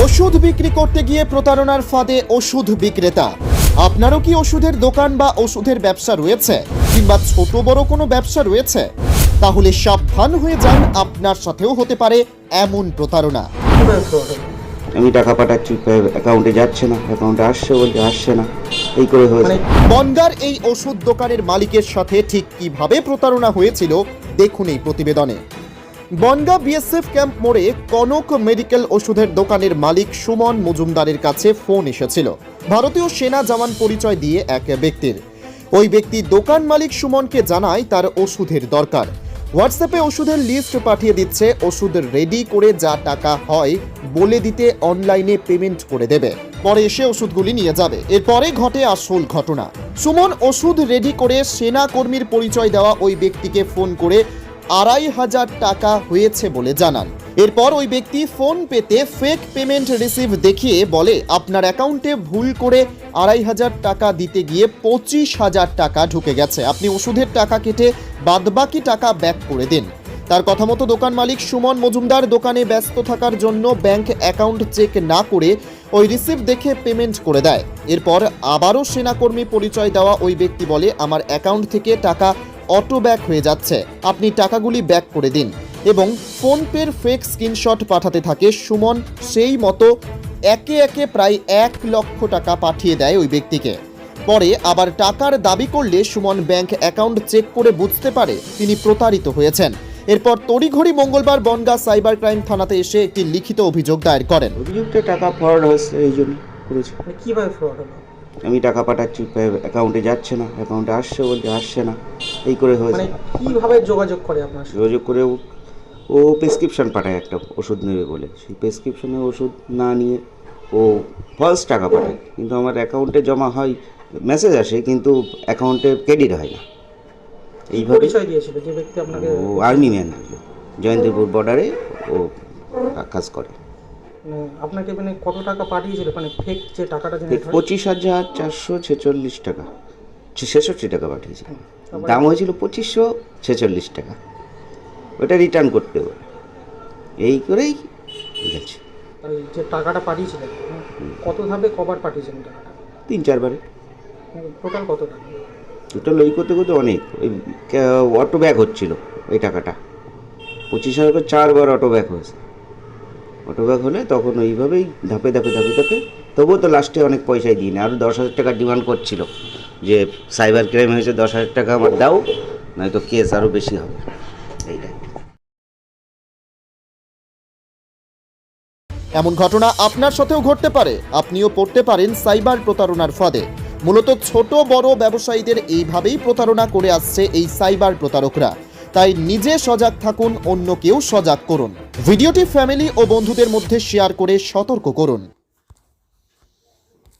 ওষুধ বিক্রি করতে গিয়ে প্রতারণার ফাঁদে ওষুধ বিক্রেতা। আপনারও কি ওষুধের দোকান বা ওষুধের ব্যবসা রয়েছে? কিংবা ছোট বড় কোনো ব্যবসা রয়েছে? তাহলে সাবধান হয়ে যান আপনার সাথেও হতে পারে এমন প্রতারণা। আমি টাকা পাঠাচ্ছি অ্যাকাউন্টে যাচ্ছে না অ্যাকাউন্টে আসছে বলছে আসছে না এই করে হয়েছে। মানে বনগার এই ওষুধ দোকানের মালিকের সাথে ঠিক কীভাবে প্রতারণা হয়েছিল দেখুন এই প্রতিবেদনে। বনগা বিএসএফ ক্যাম্প মোড়ে কনক মেডিকেল ওষুধের দোকানের মালিক সুমন মজুমদারের কাছে ফোন এসেছিল। ভারতীয় সেনা জওয়ান পরিচয় দিয়ে এক ব্যক্তির। ওই ব্যক্তি দোকান মালিক সুমনকে জানায় তার ওষুধের দরকার। হোয়াটসঅ্যাপে ওষুধের লিস্ট পাঠিয়ে দিচ্ছে, ওষুধ রেডি করে যা টাকা হয় বলে দিতে অনলাইনে পেমেন্ট করে দেবে। পরে এসে ওষুধগুলি নিয়ে যাবে। এরপরে ঘটে আসল ঘটনা। সুমন ওষুধ রেডি করে সেনা কর্মীর পরিচয় দেওয়া ওই ব্যক্তিকে ফোন করে আড়াই হাজার টাকা হয়েছে বলে জানান। এরপর ওই ব্যক্তি ফোন পেতে ফেক পেমেন্ট রিসিভ দেখিয়ে বলে, আপনার অ্যাকাউন্টে ভুল করে আড়াই হাজার টাকা দিতে গিয়ে পঁচিশ হাজার টাকা ঢুকে গেছে। আপনি ওষুধের টাকা কেটে বাদবাকি টাকা ব্যাক করে দিন। তার কথা মতো দোকান মালিক সুমন মজুমদার দোকানে ব্যস্ত থাকার জন্য ব্যাংক অ্যাকাউন্ট চেক না করে ওই রিসিভ দেখে পেমেন্ট করে দেয়। এরপর আবারও সেনাকর্মী পরিচয় দেওয়া ওই ব্যক্তি বলে, আমার অ্যাকাউন্ট থেকে টাকা অটো ব্যাক হয়ে যাচ্ছে। আপনি টাকাগুলি ব্যাক করে দিন এবং ফোনপের ফেক স্ক্রিনশট পাঠাতে থাকে সুমন সেই মতো একে একে প্রায় এক লক্ষ টাকা পাঠিয়ে দেয় ওই ব্যক্তিকে। পরে আবার টাকার দাবি করলে সুমন ব্যাংক অ্যাকাউন্ট চেক করে বুঝতে পারে তিনি প্রতারিত হয়েছেন। এরপর তড়িঘড়ি মঙ্গলবার বনগা সাইবার ক্রাইম থানাতে এসে একটি লিখিত অভিযোগ দায়ের করেন। অভিযুক্ত টাকা ফরওয়ার্ড হয়েছে এই জন্য করেছি। মানে কীভাবে ফ্রড হলো? আমি টাকা পাঠাচ্ছি অ্যাকাউন্টে যাচ্ছে না অ্যাকাউন্টে আসছে বলছে আসছে না। এই করে মানে হয়েছে কীভাবে যোগাযোগ করে আপনার যোগাযোগ করে ও- প্রেসক্রিপশন পাঠায় একটা ওষুধ নেবে বলে। সেই প্রেসক্রিপশনে ওষুধ না নিয়ে ও ফলস টাকা পাঠায়। কিন্তু আমার অ্যাকাউন্টে জমা হয় মেসেজ আসে কিন্তু অ্যাকাউন্টে ক্রেডিট হয় না। এইভাবে পরিচয় দিয়েছিল যে ব্যক্তি আপনাকে ও আর্মি ম্যান জয়ন্তীপুর বর্ডারে ও কাজ করে। মানে আপনাকে মানে কত টাকা পাঠিয়েছিল? মানে ফেক যে টাকাটা পঁচিশ হাজার চারশো ছেচল্লিশ টাকা। ছেষট্টি টাকা পাঠিয়েছি। দাম হয়েছিল পঁচিশশো ছেচল্লিশ টাকা। ওটা রিটার্ন করতে হবে। এই করেই গেছে। যে টাকাটা পাঠিয়েছিলেন কত ধাপে কবার পাঠিয়েছিলেন টাকাটা? তিন চারবারে। টোটাল কত টাকা? টোটাল ওই করতে করতে অনেক। ওই অটো ব্যাগ হচ্ছিল এই টাকাটা। পঁচিশ হাজার করে চারবার অটো ব্যাগ হয়েছে। অটো ব্যাগ হলে তখন ওইভাবেই ধাপে ধাপে ধাপে ধাপে। তবুও তো লাস্টে অনেক পয়সাই দিই না আরও দশ হাজার টাকা ডিমান্ড করছিল। যে সাইবার ক্রাইম হয়েছে দশ হাজার টাকা আমার দাও, নয়তো কেস আরও বেশি হবে। এইটাই। এমন ঘটনা আপনার সাথেও ঘটতে পারে। আপনিও পড়তে পারেন সাইবার প্রতারণার ফাঁদে। মূলত ছোট বড় ব্যবসায়ীদের এইভাবেই প্রতারণা করে আসছে এই সাইবার প্রতারকরা। তাই নিজে সজাগ থাকুন অন্যকেও সজাগ করুন। ভিডিওটি ফ্যামিলি ও বন্ধুদের মধ্যে শেয়ার করে সতর্ক করুন।